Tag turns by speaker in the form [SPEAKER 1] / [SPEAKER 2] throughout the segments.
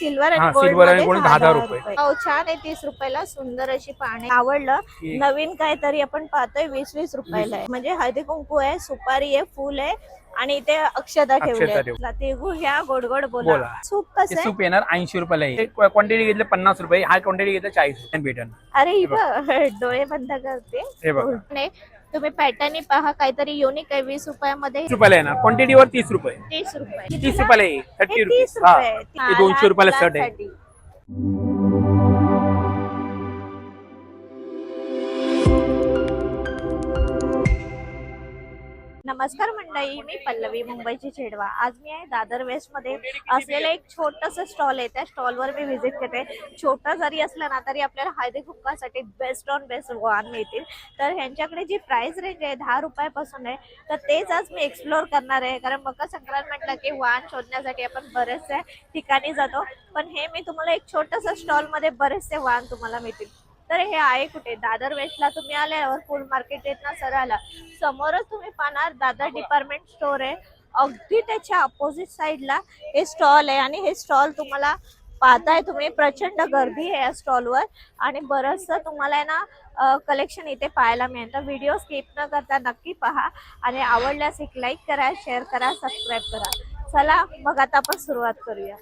[SPEAKER 1] Silver
[SPEAKER 2] हा,
[SPEAKER 1] आणि gold
[SPEAKER 2] silver आणि gold
[SPEAKER 1] दहा
[SPEAKER 2] दहा
[SPEAKER 1] दहा
[SPEAKER 2] रुपये.
[SPEAKER 1] हो छान आहे तीस रुपयाला सुंदर अशी पाने. आवडलं. नवीन काहीतरी आपण पाहतोय वीस वीस रुपयाला आहे. म्हणजे हळदी कुंकू आहे सुपारी आहे फुल आहे आणि इथे अक्षता ठेवली
[SPEAKER 2] ठेवली.
[SPEAKER 1] आहे तिळगुळ घ्या गोड गोड बोला.
[SPEAKER 2] बोला.
[SPEAKER 1] सूप
[SPEAKER 2] ते
[SPEAKER 1] कसं आहे?
[SPEAKER 2] सूप येणार ऐंशी रुपयाला क्वांटिटी घेतलं पन्नास रुपये हा क्वांटिटी घेतलं चाळीस रुपये. भेटन
[SPEAKER 1] अरे ही बघ. डोळे बंद करते.
[SPEAKER 2] हे बघा.
[SPEAKER 1] तुम्ही पॅटर्न पहा काहीतरी युनिक आहे वीस रुपयामध्ये.
[SPEAKER 2] रुपयाला येणार. क्वांटिटीवर तीस रुपये.
[SPEAKER 1] तीस रुपये.
[SPEAKER 2] तीस? रुपयाला आहे
[SPEAKER 1] तीस
[SPEAKER 2] हा
[SPEAKER 1] रुपये.
[SPEAKER 2] हे. दोनशे रुपयाला शर्ट आहे.
[SPEAKER 1] नमस्कार मंडळी मी पल्लवी मुंबईची छेडवा. आज मी आहे दादर वेस्टमध्ये असलेलं एक छोटस स्टॉल आहे. त्या स्टॉलवर मी व्हिजिट करते. छोटा जरी असलं ना तरी आपल्याला हळदी कुंकासाठी बेस्ट ऑन बेस्ट वाहन मिळतील. तर ह्यांच्याकडे जी प्राइस रेंज आहे दहा रुपयापासून आहे तर तेच आज मी एक्सप्लोअर करणार आहे. कारण मकर संक्रांत म्हटलं की वाहन शोधण्यासाठी आपण बरेचसे ठिकाणी जातो. पण हे मी तुम्हाला एक छोटस स्टॉलमध्ये बरेचसे वाहन तुम्हाला मिळतील. तर हे आहे कुठे? दादर वेस्टला तुम्ही आल्यावर फुल मार्केट येत ना सरळला समोरच तुम्ही पाहणार दादर डिपार्टमेंट स्टोर आहे. अगदी त्याच्या अपोजिट साईडला हे स्टॉल आहे आणि हे स्टॉल तुम्हाला पाहताय तुम्ही. प्रचंड गर्दी आहे या स्टॉलवर आणि बरंचसं तुम्हाला आहे ना कलेक्शन इथे पाहायला मिळेल. तर व्हिडिओ स्किप न करता नक्की पहा. आणि आवडल्यास एक लाईक करा शेअर करा सबस्क्राईब करा. चला मग आता आपण सुरुवात करूया.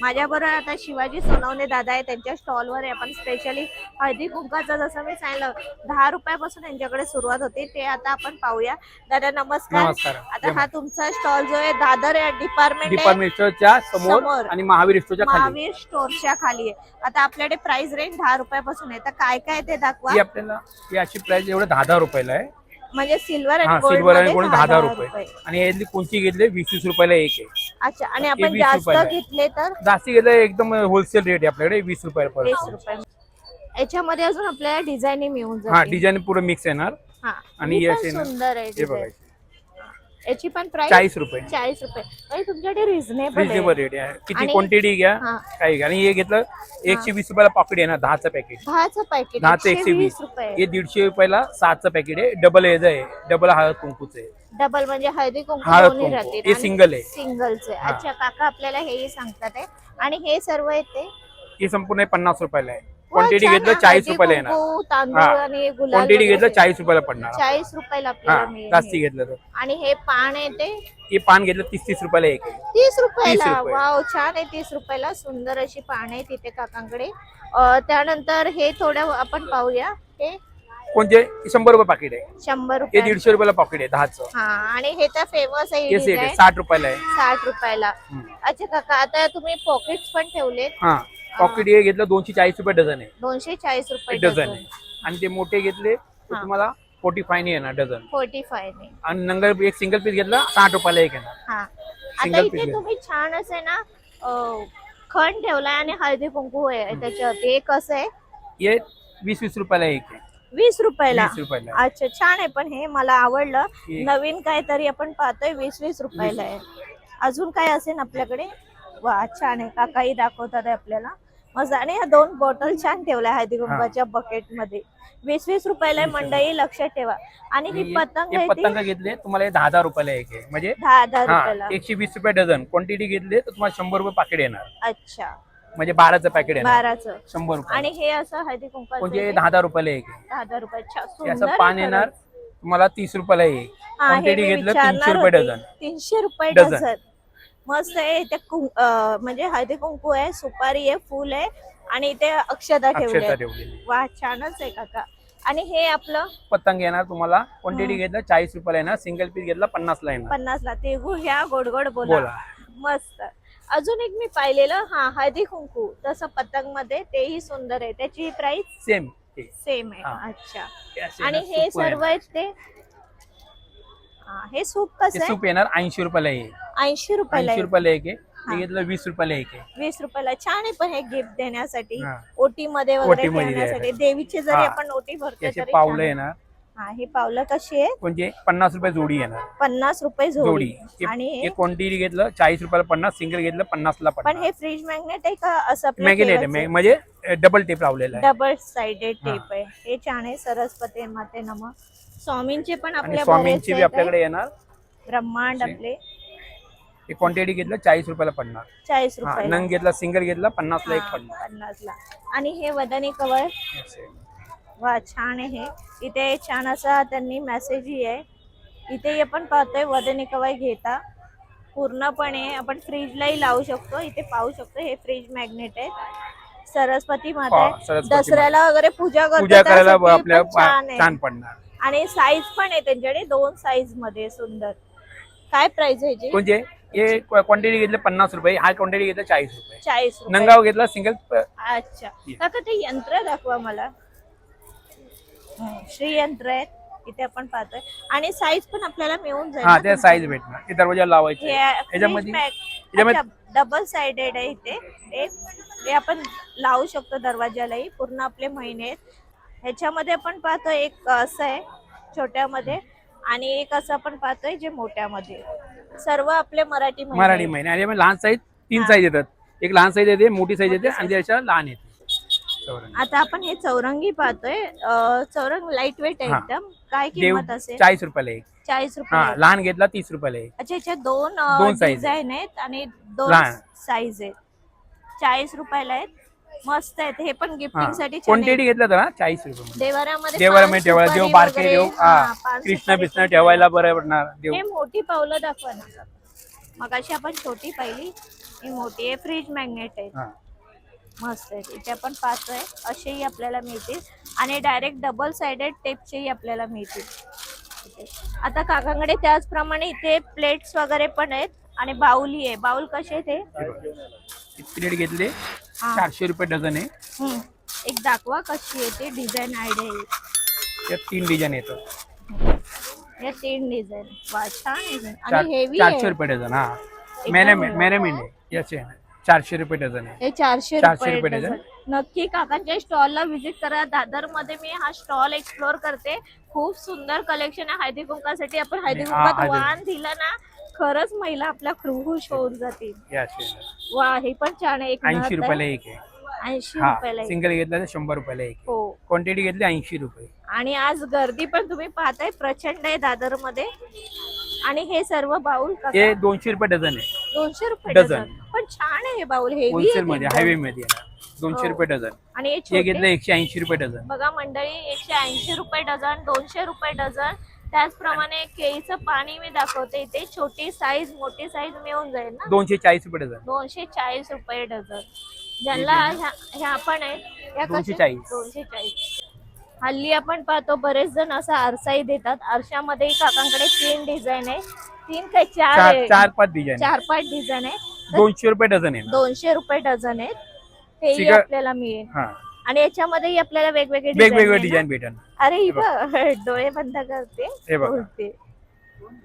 [SPEAKER 1] माझ्याबरोबर आता शिवाजी सोनवणे दादा आहे त्यांच्या स्टॉलवर आहे. आपण स्पेशली हळदी कुंकाचं जसं मी सांगितलं दहा रुपयापासून त्यांच्याकडे सुरुवात होते ते आता आपण पाहूया. दादा नमस्कार. आता हा तुमचा स्टॉल जो आहे दादर डिपार्टमेंट आहे.
[SPEAKER 2] डिपार्टमेंट स्टोअरच्या समोर. आणि महावीर स्टोअरच्या खाली.
[SPEAKER 1] महावीर स्टोरच्या खाली आहे. आता आपल्याकडे प्राइस रेंज दहा रुपयापासून आहे. तर काय काय ते दाखवा.
[SPEAKER 2] ही आपल्याला अशी प्राइस एवढं दहा दहा रुपयाला आहे.
[SPEAKER 1] म्हणजे सिल्वर
[SPEAKER 2] हा
[SPEAKER 1] आणि गोल्ड
[SPEAKER 2] सिल्वर आणि गोल्ड
[SPEAKER 1] दहा
[SPEAKER 2] दहा रुपये. आणि यातली कोणती घेतली? वीस वीस रुपयाला एक आहे.
[SPEAKER 1] अच्छा आणि
[SPEAKER 2] हे
[SPEAKER 1] आपण
[SPEAKER 2] 20
[SPEAKER 1] जास्त
[SPEAKER 2] रुपयाला आहे.
[SPEAKER 1] घेतले तर?
[SPEAKER 2] जास्ती घेतलं एकदम होलसेल रेट आहे आपल्याकडे वीस
[SPEAKER 1] वीस
[SPEAKER 2] रुपयापर्यंत
[SPEAKER 1] रुपये. याच्यामध्ये अजून आपल्याला डिझाईन मिळून
[SPEAKER 2] हा
[SPEAKER 1] जाते
[SPEAKER 2] डिझाईन पुरं मिक्स येणार.
[SPEAKER 1] हा
[SPEAKER 2] आणि
[SPEAKER 1] हे पण
[SPEAKER 2] असे ना,
[SPEAKER 1] सुंदर आहे
[SPEAKER 2] हे
[SPEAKER 1] याची पण प्राइस
[SPEAKER 2] चाळीस रुपये.
[SPEAKER 1] चाळीस रुपये. आणि तुमच्याकडे रिझनेबल
[SPEAKER 2] रिजनेबल रेट आहे. किती
[SPEAKER 1] आणि-
[SPEAKER 2] क्वांटिटी घ्या
[SPEAKER 1] हा.
[SPEAKER 2] काही घ्या. आणि हे घेतलं एकशे वीस रुपयाला पॉकेट येणार दहाचं पॅकेट
[SPEAKER 1] दहाचं पॅकेट
[SPEAKER 2] दहाचं एकशे वीस.
[SPEAKER 1] रुपये.
[SPEAKER 2] हे दीडशे रुपयाला सातचं पॅकेट आहे. डबल हेच आहे डबल हळद कुंकूचं आहे.
[SPEAKER 1] डबल म्हणजे हळदी कुंकू
[SPEAKER 2] हळद
[SPEAKER 1] दोन्ही
[SPEAKER 2] कुंकू. हे single आहे.
[SPEAKER 1] सिंगलचे
[SPEAKER 2] हा.
[SPEAKER 1] अच्छा काका आपल्याला हेही सांगतात आहे. आणि हे सर्व येते?
[SPEAKER 2] हे संपूर्ण पन्नास रुपयाला आहे. क्वांटिटी घेतलं
[SPEAKER 1] आहे.
[SPEAKER 2] चाळीस रुपयाला येणार.
[SPEAKER 1] आणि
[SPEAKER 2] क्वांटिटी
[SPEAKER 1] वगैरे
[SPEAKER 2] घेतलं चाळीस रुपयाला पडणार.
[SPEAKER 1] चाळीस रुपयाला
[SPEAKER 2] हा
[SPEAKER 1] आपल्याला मिळेल
[SPEAKER 2] जास्ती. घेतलं तर.
[SPEAKER 1] आणि हे पान येते
[SPEAKER 2] हे पान घेतलं तीस तीस रुपयाला एक. आहे
[SPEAKER 1] तीस रुपयाला?
[SPEAKER 2] रुपये.
[SPEAKER 1] वाव छान आहे तीस रुपयाला. सुंदर अशी पान आहे तिथे काकांकडे. अं, त्यानंतर हे थोडं आपण पाहूया. हे
[SPEAKER 2] कोणते? शंभर रुपये पाकिट आहे.
[SPEAKER 1] शंभर
[SPEAKER 2] हे
[SPEAKER 1] रुपये
[SPEAKER 2] दीडशे रुपयाला पॉकेट आहे दहाचं.
[SPEAKER 1] हा आणि हे तर फेमस आहे
[SPEAKER 2] हे सेट आहे साठ रुपयाला आहे.
[SPEAKER 1] साठ रुपयाला.
[SPEAKER 2] हम्म.
[SPEAKER 1] अच्छा काका आता तुम्ही पॉकेट्स पण ठेवलेत.
[SPEAKER 2] हा. पॉकेट हे घेतलं दोनशे चाळीस रुपये डझन आहे.
[SPEAKER 1] दोनशे चाळीस रुपये
[SPEAKER 2] डझन आहे. आणि ते मोठे घेतले तर
[SPEAKER 1] हा.
[SPEAKER 2] तुम्हाला फोर्टी फाय येणार डझन.
[SPEAKER 1] फोर्टी फाय ने.
[SPEAKER 2] आणि नंगर एक सिंगल पीस घेतला साठ रुपयाला एक येणार.
[SPEAKER 1] हा. आता
[SPEAKER 2] Single
[SPEAKER 1] इथे तुम्ही छान असे ना अं, खण ठेवलाय आणि हळदी कुंकू आहे त्याच्यावरती. हे कसं आहे?
[SPEAKER 2] हे वीस वीस रुपयाला एक आहे.
[SPEAKER 1] वीस रुपयाला?
[SPEAKER 2] वीस रुपयाला. आहे.
[SPEAKER 1] अच्छा छान आहे. पण हे मला आवडलं.
[SPEAKER 2] हे-
[SPEAKER 1] नवीन काहीतरी आपण पाहतोय वीस वीस रुपयाला आहे. अजून काय असेल आपल्याकडे? वा छान आहे. काकाही दाखवतात आहे आपल्याला. मस्त आणि ह्या दोन बॉटल छान ठेवल्या हळदी कुंकाच्या बकेटमध्ये वीस वीस रुपयाला आहे, मंडळी लक्षात ठेवा. आणि ही पतंग आहे ती.
[SPEAKER 2] पतंग घेतले तुम्हाला हे दहा दहा रुपयाला एक आहे. म्हणजे
[SPEAKER 1] दहा दहा
[SPEAKER 2] हा
[SPEAKER 1] रुपयाला.
[SPEAKER 2] एकशे वीस रुपये डझन. क्वांटिटी घेतली तर तुम्हाला शंभर रुपये पाकिट येणार.
[SPEAKER 1] अच्छा.
[SPEAKER 2] म्हणजे बाराचं पॅकेट येणार.
[SPEAKER 1] बाराचं.
[SPEAKER 2] शंभर रुपये.
[SPEAKER 1] आणि हे असं हळदी कुंकाचं
[SPEAKER 2] म्हणजे दहा दहा रुपयाला एक आहे.
[SPEAKER 1] दहा दहा रुपये.
[SPEAKER 2] हे
[SPEAKER 1] सुंदर
[SPEAKER 2] असं
[SPEAKER 1] आहे
[SPEAKER 2] पान येणार. तुम्हाला तीस रुपयाला एक.
[SPEAKER 1] हा, हे
[SPEAKER 2] क्वांटिटी
[SPEAKER 1] मी
[SPEAKER 2] घेतलं तीनशे रुपये
[SPEAKER 1] होते.
[SPEAKER 2] डझन.
[SPEAKER 1] तीनशे रुपये
[SPEAKER 2] डझन.
[SPEAKER 1] डझन. मस्त आहे. ते कुं- अं, म्हणजे हळदी कुंकू आहे सुपारी आहे फुल आहे आणि इथे अक्षता ठेवली वा छानच आहे काका. आणि हे आपलं?
[SPEAKER 2] पतंग येणार तुम्हाला. क्वांटिटी. घेतलं चाळीस रुपयाला येणार. सिंगल पीस घेतला पन्नास ला येणार.
[SPEAKER 1] पन्नास ला तिळगुळ ह्या गोड गोड बोला.
[SPEAKER 2] बोला.
[SPEAKER 1] मस्त. अजून एक मी पाहिलेलं हा हळदी कुंकू. तसं पतंगमध्ये तेही सुंदर आहे. त्याची प्राइस
[SPEAKER 2] सेम
[SPEAKER 1] सेम आहे. अच्छा. आणि हे सर्व आहेत ते? हा, सूप कसं
[SPEAKER 2] सूप येणार ऐंशी रुपयाला एक
[SPEAKER 1] ऐंशी रुपयाला
[SPEAKER 2] ऐंशी
[SPEAKER 1] आहे.
[SPEAKER 2] रुपयाला एक आहे. ते घेतलं वीस रुपयाला एक आहे
[SPEAKER 1] वीस रुपयाला छान आहे पण हे गिफ्ट देण्यासाठी
[SPEAKER 2] हा.
[SPEAKER 1] ओटी मध्ये वगैरे
[SPEAKER 2] ओटीमध्ये
[SPEAKER 1] ठेवण्यासाठी
[SPEAKER 2] द्यायला.
[SPEAKER 1] देवीची जरी
[SPEAKER 2] हा.
[SPEAKER 1] आपण ओटी भरतो तरी
[SPEAKER 2] पावलं
[SPEAKER 1] छान.
[SPEAKER 2] येणार
[SPEAKER 1] हा ही पावलं कशी आहे
[SPEAKER 2] म्हणजे पन्नास रुपये जोडी येणार
[SPEAKER 1] पन्नास रुपये
[SPEAKER 2] जोडी
[SPEAKER 1] जोडी आणि
[SPEAKER 2] हे
[SPEAKER 1] हे
[SPEAKER 2] क्वांटिटी घेतलं चाळीस रुपयाला पन्नास सिंगल घेतलं पन्नास ला
[SPEAKER 1] पण
[SPEAKER 2] पन्नास
[SPEAKER 1] हे फ्रीज मॅग्नेट आहे का असं
[SPEAKER 2] मॅग्नेट आहे म्हणजे डबल टेप लावलेला आहे
[SPEAKER 1] डबल साइडेड
[SPEAKER 2] हा.
[SPEAKER 1] टेप आहे हे छान आहे सरस्वती माते नम स्वामींचे पण
[SPEAKER 2] आणि
[SPEAKER 1] आपल्या
[SPEAKER 2] स्वामींची बी आपल्याकडे येणार
[SPEAKER 1] आहे. ब्रह्मांड. आपले
[SPEAKER 2] हे क्वांटिटी घेतलं चाळीस रुपयाला पडणार.
[SPEAKER 1] चाळीस
[SPEAKER 2] हा
[SPEAKER 1] रुपयाला.
[SPEAKER 2] नंग घेतला सिंगल घेतला पन्नासला एक पडणार.
[SPEAKER 1] पन्नासला. आणि हे वदनी कवर
[SPEAKER 2] असे.
[SPEAKER 1] वा छान आहे इथे छान असा त्यांनी मेसेजही आहे. इथे आपण पाहतोय वदनी कवाई घेता. पूर्णपणे आपण फ्रीजलाही लावू शकतो. इथे पाहू शकतो हे फ्रीज मॅग्नेट आहे सरस्वती माता
[SPEAKER 2] हा,
[SPEAKER 1] आहे.
[SPEAKER 2] सरस्वती
[SPEAKER 1] दसऱ्याला वगैरे पूजा करतो
[SPEAKER 2] पूजा करायला
[SPEAKER 1] त्यासाठी
[SPEAKER 2] आपल्या
[SPEAKER 1] पण छान आहे.
[SPEAKER 2] छान पडणार.
[SPEAKER 1] आणि साईज पण आहे त्यांच्याकडे दोन साईजमध्ये सुंदर. काय प्राइस आहे
[SPEAKER 2] म्हणजे हे क्वांटिटी घेतलं पन्नास रुपये हा क्वांटिटी घेतलं चाळीस रुपये.
[SPEAKER 1] चाळीस रुपये.
[SPEAKER 2] नंगाव घेतला सिंगल
[SPEAKER 1] अच्छा. काका ते यंत्र दाखवा मला. हं, श्री यंत्र आहेत इथे आपण पाहतोय. आणि साईज पण आपल्याला मिळून जाईल
[SPEAKER 2] हा त्या साईज भेटणार. ते दरवाजा लावायचे. याच्यामध्ये
[SPEAKER 1] डबल साइडेड आहे इथे. हे आपण लावू शकतो दरवाजालाही पूर्ण आपले महिने आहेत. ह्याच्यामध्ये आपण पाहतोय एक असं आहे छोट्यामध्ये. आणि एक असं आपण पाहतोय जे मोठ्यामध्ये. सर्व आपले मराठी महिने.
[SPEAKER 2] मराठी
[SPEAKER 1] आहेत.
[SPEAKER 2] महिने. आणि यामध्ये लहान साईज तीन. साईज येतात. एक लहान साईज येते मोठी साईज येते आणि त्याच्या लहान येते. चौरंगी.
[SPEAKER 1] आता आपण हे चौरंगी पाहतोय. अं, चौरंग लाइट वेट आहे
[SPEAKER 2] हा.
[SPEAKER 1] एकदम. काय
[SPEAKER 2] देव
[SPEAKER 1] किंमत असेल?
[SPEAKER 2] चाळीस रुपयाला एक.
[SPEAKER 1] चाळीस
[SPEAKER 2] हा
[SPEAKER 1] रुपये
[SPEAKER 2] लहान घेतला तीस रुपयाला एक.
[SPEAKER 1] अच्छा याच्यात दोन
[SPEAKER 2] दोन size
[SPEAKER 1] डिझाईन आहेत. आणि दोन
[SPEAKER 2] लहान.
[SPEAKER 1] साईज आहेत. चाळीस रुपयाला आहेत. मस्त आहेत. हे पण गिफ्टिंगसाठी छान
[SPEAKER 2] क्वांटिटी. घेतलं तर चाळीस रुपये.
[SPEAKER 1] देवाऱ्यामध्ये
[SPEAKER 2] देवाऱ्यामध्ये
[SPEAKER 1] पान,
[SPEAKER 2] ठेवायला देव
[SPEAKER 1] सुपारी
[SPEAKER 2] बारके
[SPEAKER 1] वगैरे,
[SPEAKER 2] देव.
[SPEAKER 1] हा,
[SPEAKER 2] हा. कृष्ण बिष्ण
[SPEAKER 1] पण
[SPEAKER 2] ठेवायला बरं पडणार. देव.
[SPEAKER 1] हे मोठी पावलं दाखवा ना. मग अशी आपण छोटी पाहिली. ही मोठी आहे. फ्रीज मॅग्नेट आहे.
[SPEAKER 2] हा.
[SPEAKER 1] मस्त आहे. इथे आपण पाहतोय असेही आपल्याला मिळतील. आणि डायरेक्ट डबल साइडेड टेपचेही आपल्याला मिळतील. इथे. आता काकांकडे त्याचप्रमाणे इथे प्लेट्स वगैरे पण आहेत. आणि बाउली आहे. बाउल कसे आहे ते
[SPEAKER 2] प्लेट घेतले.
[SPEAKER 1] हा.
[SPEAKER 2] चारशे रुपये डझन आहे.
[SPEAKER 1] हम्म. एक दाखवा कशी आहे ते. डिझाईन आयडिया
[SPEAKER 2] त्यात तीन डिझाईन येतं
[SPEAKER 1] या तीन डिझाईन वा छान डिझाईन आणि हेवी
[SPEAKER 2] चारशे रुपये डझन हा. याचे चारशे रुपये डझन आहे.
[SPEAKER 1] हे चारशे
[SPEAKER 2] चारशे
[SPEAKER 1] रुपये डझन. नक्की काकांच्या स्टॉलला व्हिजिट करा. दादरमध्ये मी हा स्टॉल एक्सप्लोर करते. खूप सुंदर कलेक्शन आहे. हळदी कुंकासाठी आपण हळदी
[SPEAKER 2] हा,
[SPEAKER 1] कुंकात. वाण दिलं ना खरंच महिला आपल्या खुश होऊन जातील. वा हे पण छान आहे.
[SPEAKER 2] ऐंशी रुपयाला एक आहे.
[SPEAKER 1] ऐंशी रुपयाला.
[SPEAKER 2] सिंगल घेतला तर शंभर रुपयाला एक
[SPEAKER 1] हो.
[SPEAKER 2] क्वांटिटी घेतली ऐंशी रुपये.
[SPEAKER 1] आणि आज गर्दी पण तुम्ही पाहताय प्रचंड आहे दादरमध्ये आणि हे सर्व बाउल
[SPEAKER 2] हे दोनशे रुपये डझन आहे.
[SPEAKER 1] दोनशे रुपये
[SPEAKER 2] डझन.
[SPEAKER 1] डझन. पण छान आहे हे बाउल
[SPEAKER 2] होलसेल मध्ये हायवे मध्ये आहे ना. दोनशे
[SPEAKER 1] हो.
[SPEAKER 2] रुपये डझन.
[SPEAKER 1] आणि हे
[SPEAKER 2] हे
[SPEAKER 1] छोटे?
[SPEAKER 2] घेतलं एकशे ऐंशी रुपये डझन.
[SPEAKER 1] बघा मंडळी एकशे ऐंशी रुपये डझन दोनशे रुपये डझन. त्याचप्रमाणे केळीचं पाणी मी दाखवते इथे छोटी साईज मोठी साईज मिळून जाईल ना.
[SPEAKER 2] दोनशे चाळीस रुपये डझन.
[SPEAKER 1] दोनशे चाळीस रुपये डझन. ज्यांना ह्या ह्या पण आहेत या
[SPEAKER 2] दोनशे
[SPEAKER 1] कशा?
[SPEAKER 2] चाळीस.
[SPEAKER 1] दोनशे चाळीस. हल्ली आपण पाहतो बरेच जण असा आरसाही देतात. आरशामध्ये काकांकडे तीन डिझाईन आहे. तीन काय चार
[SPEAKER 2] चार
[SPEAKER 1] आहे.
[SPEAKER 2] चार पाच डिझाईन
[SPEAKER 1] चार पाच डिझाईन आहे. तर
[SPEAKER 2] दोनशे रुपये डझन आहे.
[SPEAKER 1] दोनशे रुपये डझन आहेत. तेही आपल्याला मिळेल.
[SPEAKER 2] हा.
[SPEAKER 1] आणि याच्यामध्येही आपल्याला वेगवेगळे
[SPEAKER 2] वेगवेगळे? डिझाईन भेटन
[SPEAKER 1] अरे ही बघ डोळे बंद करते
[SPEAKER 2] हे बघा.
[SPEAKER 1] बोलते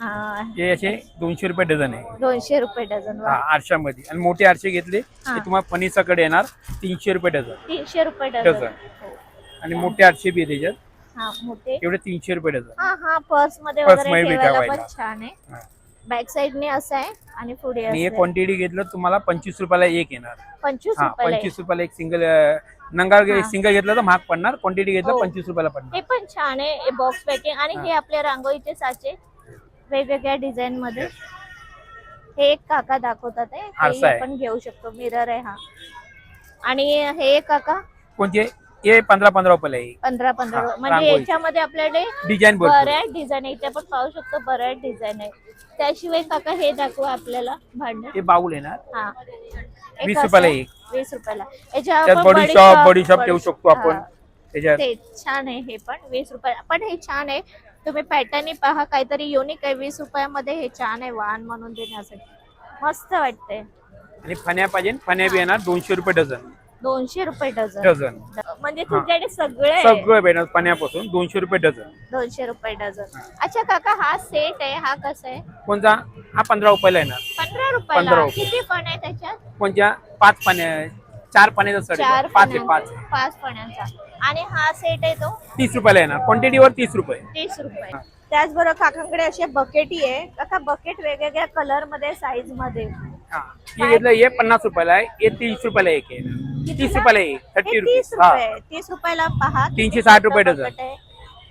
[SPEAKER 1] हा
[SPEAKER 2] हे असे दोनशे रुपये डझन आहे
[SPEAKER 1] दोनशे रुपये डझन वा.
[SPEAKER 2] हा आरशामध्ये आणि मोठे आरशे घेतले
[SPEAKER 1] हा.
[SPEAKER 2] ते तुम्हाला फनीचा कडे येणार तीनशे रुपये डझन
[SPEAKER 1] तीनशे रुपये डझन
[SPEAKER 2] डझन.
[SPEAKER 1] हो.
[SPEAKER 2] आणि मोठे आरशे बी आहे त्याच्यात
[SPEAKER 1] हा मोठे
[SPEAKER 2] एवढे तीनशे रुपये डझन
[SPEAKER 1] हा हा पर्समध्ये
[SPEAKER 2] Purse
[SPEAKER 1] वगैरे
[SPEAKER 2] मध्ये
[SPEAKER 1] ठेवायला
[SPEAKER 2] ठेवायला.
[SPEAKER 1] पण छान आहे
[SPEAKER 2] हा.
[SPEAKER 1] बॅक साइडने असं आहे आणि पुढे
[SPEAKER 2] आणि हे
[SPEAKER 1] असं आहे.
[SPEAKER 2] क्वांटिटी घेतलं तुम्हाला पंचवीस रुपयाला एक येणार
[SPEAKER 1] पंचवीस
[SPEAKER 2] हा
[SPEAKER 1] रुपयाला.
[SPEAKER 2] पंचवीस रुपयाला एक सिंगल नंगार
[SPEAKER 1] हा.
[SPEAKER 2] सिंगल घेतलं तर महाग पडणार क्वांटिटी घेतलं
[SPEAKER 1] हो.
[SPEAKER 2] पंचवीस रुपयाला पडणार.
[SPEAKER 1] हे पण छान आहे बॉक्स पॅकिंग आणि हे. आपले रांगोळीचे साचे वेगवेगळ्या डिझाईन मध्ये. हे एक काका दाखवतात आहे. आपण घेऊ शकतो मिरर आहे हा. आणि हे एक काका
[SPEAKER 2] कोणते हे पंधरा पंधरा रुपयाला आहे.
[SPEAKER 1] पंधरा पंधरा
[SPEAKER 2] हा,
[SPEAKER 1] म्हणजे
[SPEAKER 2] रांगोळी.
[SPEAKER 1] याच्यामध्ये आपल्याकडे
[SPEAKER 2] डिझाईन भरपूर.
[SPEAKER 1] बऱ्याच डिझाईन आहे. इथे आपण पाहू शकतो बऱ्याच डिझाईन आहे. त्याशिवाय काका हे दाखवा आपल्याला भांड
[SPEAKER 2] हे बाऊल येणार
[SPEAKER 1] हा. एक
[SPEAKER 2] वीस
[SPEAKER 1] असं
[SPEAKER 2] रुपयाला
[SPEAKER 1] आहे,
[SPEAKER 2] एक.
[SPEAKER 1] वीस रुपयाला. याच्या
[SPEAKER 2] त्यात
[SPEAKER 1] आपण
[SPEAKER 2] बडी शॉप बडी शॉप ठेवू शकतो आपण.
[SPEAKER 1] हा.
[SPEAKER 2] त्याच्यात.
[SPEAKER 1] ते छान आहे हे पण वीस रुपये. पण हे छान आहे. तुम्ही पॅटर्न पहा काहीतरी युनिक आहे. वीस रुपयामध्ये हे छान आहे वाहन म्हणून देण्यासाठी. मस्त वाटतंय.
[SPEAKER 2] आणि फण्या पाहिजे. फण्या बी येणार. दोनशे रुपये डझन.
[SPEAKER 1] दोनशे रुपये डझन.
[SPEAKER 2] डझन.
[SPEAKER 1] म्हणजे तुमच्याकडे सगळे आहे.
[SPEAKER 2] सगळं भेटणार फण्यापासून दोनशे रुपये डझन.
[SPEAKER 1] दोनशे रुपये डझन. अच्छा काका हा सेट आहे हा कसा आहे?
[SPEAKER 2] कोणता? हा पंधरा रुपयाला येणार.
[SPEAKER 1] पंधरा रुपयाला.
[SPEAKER 2] रुपये.
[SPEAKER 1] किती पण आहे त्याच्यात?
[SPEAKER 2] कोणत्या? पाच पाण्या चार पाण्याचा सेट
[SPEAKER 1] चार
[SPEAKER 2] आहे. पाच आहे पाच.
[SPEAKER 1] पाच फण्यांचा आणि हा सेट आहे तो?
[SPEAKER 2] तीस रुपयाला येणार. क्वांटिटीवर तीस रुपये.
[SPEAKER 1] तीस रुपये. त्याचबरोबर काकांकडे असे बकेटी आहे. काका बकेट वेगवेगळ्या कलरमध्ये साईजमध्ये.
[SPEAKER 2] हा. हे घेतलं हे पन्नास रुपयाला आहे हे तीस रुपयाला एक आहे. तीस रुपयाला एक
[SPEAKER 1] हे
[SPEAKER 2] थर्टी
[SPEAKER 1] तीस
[SPEAKER 2] रुपीज हा.
[SPEAKER 1] रुपये तीस रुपयाला पहा
[SPEAKER 2] तीनशे साठ रुपये डझन.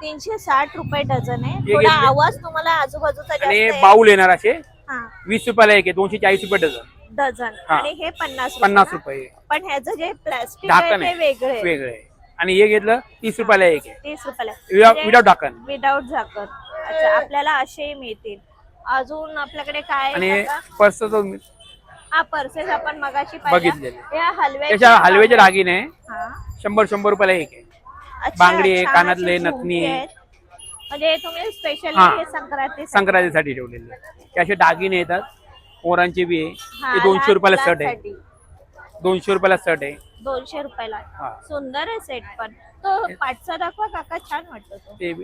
[SPEAKER 1] तीनशे साठ रुपये डझन आहे.
[SPEAKER 2] हे
[SPEAKER 1] थोडा
[SPEAKER 2] घेतले.
[SPEAKER 1] आवाज तुम्हाला आजूबाजूचा जास्त
[SPEAKER 2] आणि
[SPEAKER 1] आहे.
[SPEAKER 2] बाऊल येणार असे.
[SPEAKER 1] हा.
[SPEAKER 2] वीस रुपयाला एक आहे दोनशे चाळीस रुपये डझन.
[SPEAKER 1] डझन.
[SPEAKER 2] हा.
[SPEAKER 1] आणि हे पन्नास
[SPEAKER 2] पन्नास
[SPEAKER 1] रुपये? पण ह्याचं जे प्लास्टिक आहे
[SPEAKER 2] ढाकण
[SPEAKER 1] ते वेगळे आहे.
[SPEAKER 2] वेगळं आहे. आणि हे घेतलं तीस रुपयाला एक आहे.
[SPEAKER 1] तीस रुपयाला.
[SPEAKER 2] Without without ढाकण.
[SPEAKER 1] विदाउट झाकण अच्छा आपल्याला असेही मिळतील. अजून आपल्याकडे काय
[SPEAKER 2] आणि
[SPEAKER 1] आहे काका?
[SPEAKER 2] पर्स
[SPEAKER 1] हा पर्सेस आपण मगाशी
[SPEAKER 2] त्याच्या हलव्याचे दागिने
[SPEAKER 1] हा.
[SPEAKER 2] शंभर शंभर रुपयाला एक आहे. बांगडी आहे, कानातले, नथनी आहे.
[SPEAKER 1] म्हणजे तुम्ही स्पेशली संक्रांती
[SPEAKER 2] संक्रांतीसाठी ठेवलेले ते असे दागिने येतात. पोरांचे बी आहे. दोनशे रुपयाला शर्ट आहे. दोनशे रुपयाला शर्ट आहे.
[SPEAKER 1] दोनशे रुपयाला. सुंदर आहे सेट पण. तो पाठचा दाखवा काका छान वाटतो तो.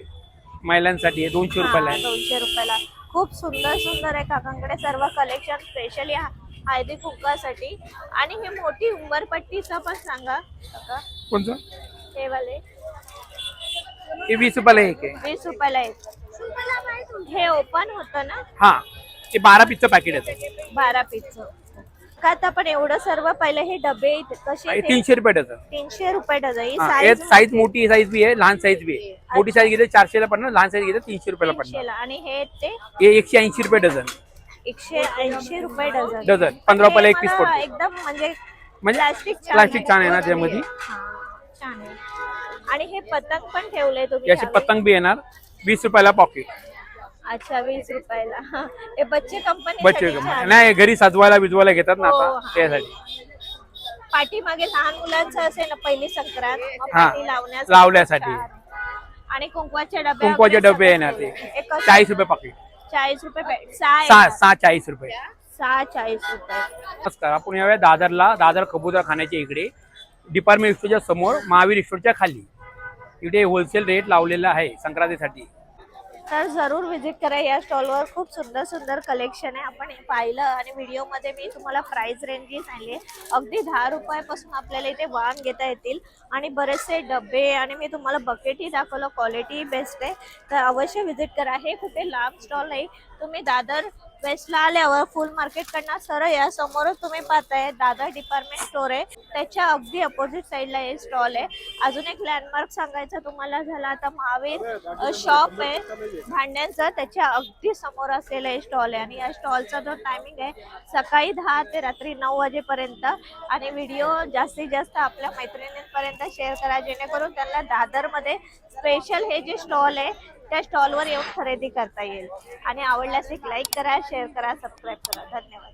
[SPEAKER 2] महिलांसाठी आहे दोनशे रुपयाला आहे.
[SPEAKER 1] दोनशे रुपयाला. खूप सुंदर सुंदर आहे काकांकडे. सर्व कलेक्शन स्पेशली हळदी कुंकासाठी आणि हे मोठी उंबरपट्टीचं पण सांगा. काका
[SPEAKER 2] कोणतं
[SPEAKER 1] हे वाले.
[SPEAKER 2] हे वीस रुपयाला एक आहे.
[SPEAKER 1] वीस रुपयाला एक. हे ओपन होतं ना?
[SPEAKER 2] हा. ते बारा पीसचं पॅकेट येतं.
[SPEAKER 1] बारा पीसचं का आता पण एवढं सर्व पहिले हे डबे इथे कसे
[SPEAKER 2] हे
[SPEAKER 1] ते?
[SPEAKER 2] तीनशे रुपये डझन.
[SPEAKER 1] तीनशे रुपये डझन. ही
[SPEAKER 2] साईज मोठी साईज बी आहे लहान साईज बी आहे. मोठी साईज घेतली चारशेला पडणार लहान साईज घेतली तीनशे रुपयाला पडणार.
[SPEAKER 1] तीनशेला. आणि हे ते
[SPEAKER 2] हे एकशे ऐंशी रुपये डझन.
[SPEAKER 1] एकशे ऐंशी रुपये डझन.
[SPEAKER 2] डझन. पंधरा
[SPEAKER 1] हे
[SPEAKER 2] रुपयाला एक पीस पडतो.
[SPEAKER 1] एकदम म्हणजे
[SPEAKER 2] म्हणजे
[SPEAKER 1] प्लास्टिक
[SPEAKER 2] प्लास्टिक छान आहे ना त्यामध्ये?
[SPEAKER 1] हा, छान आहे. आणि हे पतंग पण ठेवले तुम्ही
[SPEAKER 2] याचे
[SPEAKER 1] ह्यावेळी.
[SPEAKER 2] पतंग बी येणार. वीस रुपयाला पॉकेट
[SPEAKER 1] अच्छा वीस रुपयाला. हे बच्चे कंपनी
[SPEAKER 2] बच्चे नाही घरी सजवायला बिजवायला घेतात ना
[SPEAKER 1] हो,
[SPEAKER 2] आता
[SPEAKER 1] हा.
[SPEAKER 2] त्यासाठी.
[SPEAKER 1] पाठीमागे लहान मुलांचं असेल ना पहिली संक्रांत मग
[SPEAKER 2] हा,
[SPEAKER 1] पाठी लावण्यासाठी
[SPEAKER 2] लावण्यासाठी.
[SPEAKER 1] आणि कुंकवाचे डबे
[SPEAKER 2] कुंकवाचे
[SPEAKER 1] वगैरे
[SPEAKER 2] डबे
[SPEAKER 1] सगळं
[SPEAKER 2] येणार. ते. चाळीस रुपये पॉकेट
[SPEAKER 1] चाळीस रुपये. सहा
[SPEAKER 2] चाळीस रुपये.
[SPEAKER 1] सहा चाळीस रुपये.
[SPEAKER 2] नमस्कार आपण यावेळी दादरला. दादर कबूतर खाण्याच्या इकडे. डिपार्टमेंट स्टोरच्या समोर महावीर स्टोरच्या खाली. इकडे होलसेल रेट लावलेला आहे संक्रांतीसाठी.
[SPEAKER 1] तर जरूर व्हिजिट करा. या स्टॉलवर खूप सुंदर सुंदर कलेक्शन आहे. आपण हे पाहिलं आणि व्हिडिओमध्ये मी तुम्हाला प्राईस रेंज ही सांगली. अगदी दहा रुपयापासून आपल्याला इथे वाण घेता येतील. आणि बरेचसे डबे आणि मी तुम्हाला बकेटही दाखवलं. क्वालिटी बेस्ट आहे. तर अवश्य व्हिजिट करा. हे कुठे लांब स्टॉल नाही. तुम्ही दादर वेस्टला आल्यावर फुल मार्केट कडनं सरळ या. समोरच तुम्ही पाहताय दादर डिपार्टमेंट स्टोर आहे. त्याच्या अगदी अपोजिट साईडला हे स्टॉल आहे. अजून एक लँडमार्क सांगायचं तुम्हाला झाला आता महावीर शॉप आहे. भांड्यांचं त्याच्या अगदी समोर असलेला हे स्टॉल आहे. आणि या स्टॉलचा जो टायमिंग आहे सकाळी दहा ते रात्री नऊ वाजेपर्यंत. आणि व्हिडिओ जास्तीत जास्त आपल्या मैत्रिणींपर्यंत शेअर करा जेणेकरून त्यांना दादरमध्ये स्पेशल हे जे स्टॉल आहे त्या स्टॉलवर येऊन खरेदी करता येईल. आणि आवडल्यास एक लाईक करा शेअर करा सबस्क्राईब करा. धन्यवाद.